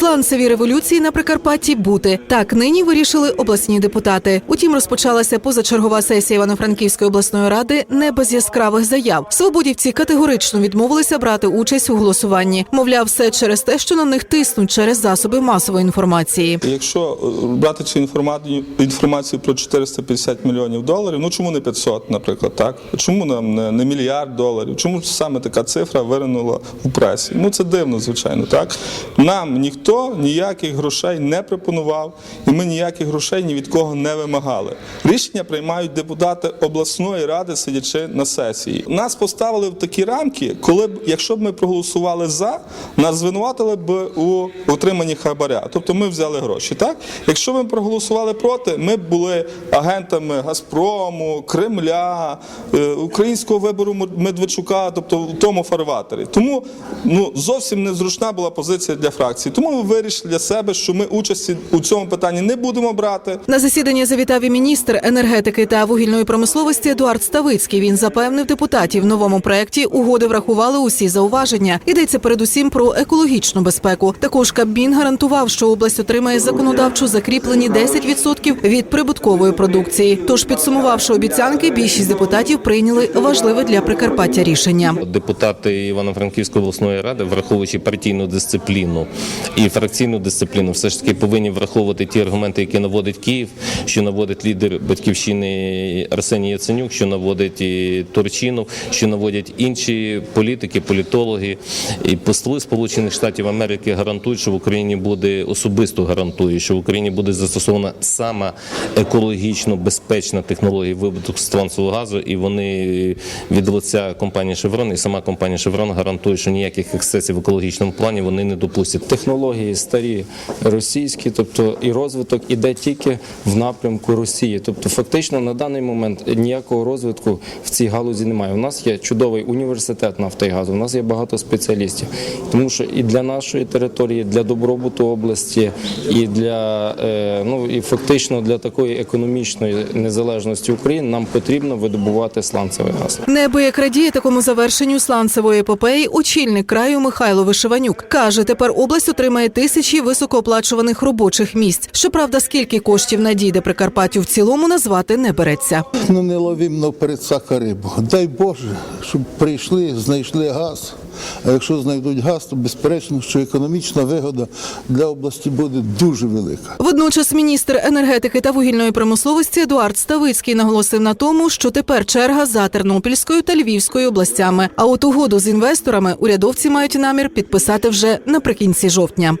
Сланцевій революції на Прикарпатті бути так нині вирішили обласні депутати. Утім, розпочалася позачергова сесія Івано-Франківської обласної ради не без яскравих заяв. Свободівці категорично відмовилися брати участь у голосуванні. Мовляв, все через те, що на них тиснуть через засоби масової інформації. Якщо е, брати цю інформацію, інформацію про 450 мільйонів доларів, ну чому не 500, наприклад, так? Чому нам не, не мільярд доларів? Чому саме така цифра виринула у пресі? Ну це дивно, звичайно, так? Нам ніхто ніяких грошей не пропонував, і ми ніяких грошей ні від кого не вимагали. Рішення приймають депутати обласної ради, сидячи на сесії. Нас поставили в такі рамки, коли б, якщо б ми проголосували за, нас звинуватили б у отриманні хабаря. Тобто ми взяли гроші. Так? Якщо ми проголосували проти, ми б були агентами Газпрому, Кремля, е, українського вибору Медведчука, тобто в тому фарватері. Тому ну, зовсім незручна була позиція для фракції. Тому ми вирішили для себе, що ми участі у цьому питанні не будемо брати. На засідання завітав і міністр енергетики та вугільної промисловості Едуард Ставицький. Він запевнив депутатів в новому проєкті угоди врахували усі зауваження. Йдеться передусім про екологічну безпеку. Також Кабмін гарантував, що область отримає законодавчо закріплені 10% від прибуткової продукції. Тож, підсумувавши обіцянки, більшість депутатів прийняли важливе для Прикарпаття рішення. Депутати Івано-Франківської обласної ради, враховуючи партійну дисципліну і фракційну дисципліну, все ж таки повинні враховувати ті аргументи, які наводить Київ, що наводить лідер батьківщини Арсеній Яценюк, що наводить і Турчинов, що наводять інші політики, політологи. І посли Сполучених Штатів Америки гарантують, що в Україні буде особисто гарантує, що в Україні буде застосована сама екологічно безпечна технологія видобутку сланцевого газу, і вони від лиця компанії Шеврон і сама компанія Шеврон гарантує, що ніяких ексцесів в екологічному плані вони не допустять. технології старі російські, тобто і розвиток іде тільки в напрямку Росії. Тобто, фактично на даний момент ніякого розвитку в цій галузі немає. У нас є чудовий університет нафти і газу, у нас є багато спеціалістів. Тому що і для нашої території, для добробуту області, і для е, ну і фактично для такої економічної незалежності України нам потрібно видобувати сланцевий газ. Неабияк радіє такому завершенню сланцевої епопеї очільник краю Михайло Вишиванюк. Каже, тепер область отримає тисячі високооплачуваних робочих місць. Щоправда, скільки коштів надійде Прикарпаттю в цілому назвати не береться. Ну не ловимо перед сака. Дай Боже, щоб прийшли, знайшли газ. А якщо знайдуть газ, то безперечно, що економічна вигода для області буде дуже велика. Водночас міністр енергетики та вугільної промисловості Едуард Ставицький наголосив на тому, що тепер черга за Тернопільською та Львівською областями. А от угоду з інвесторами урядовці мають намір підписати вже наприкінці жовтня.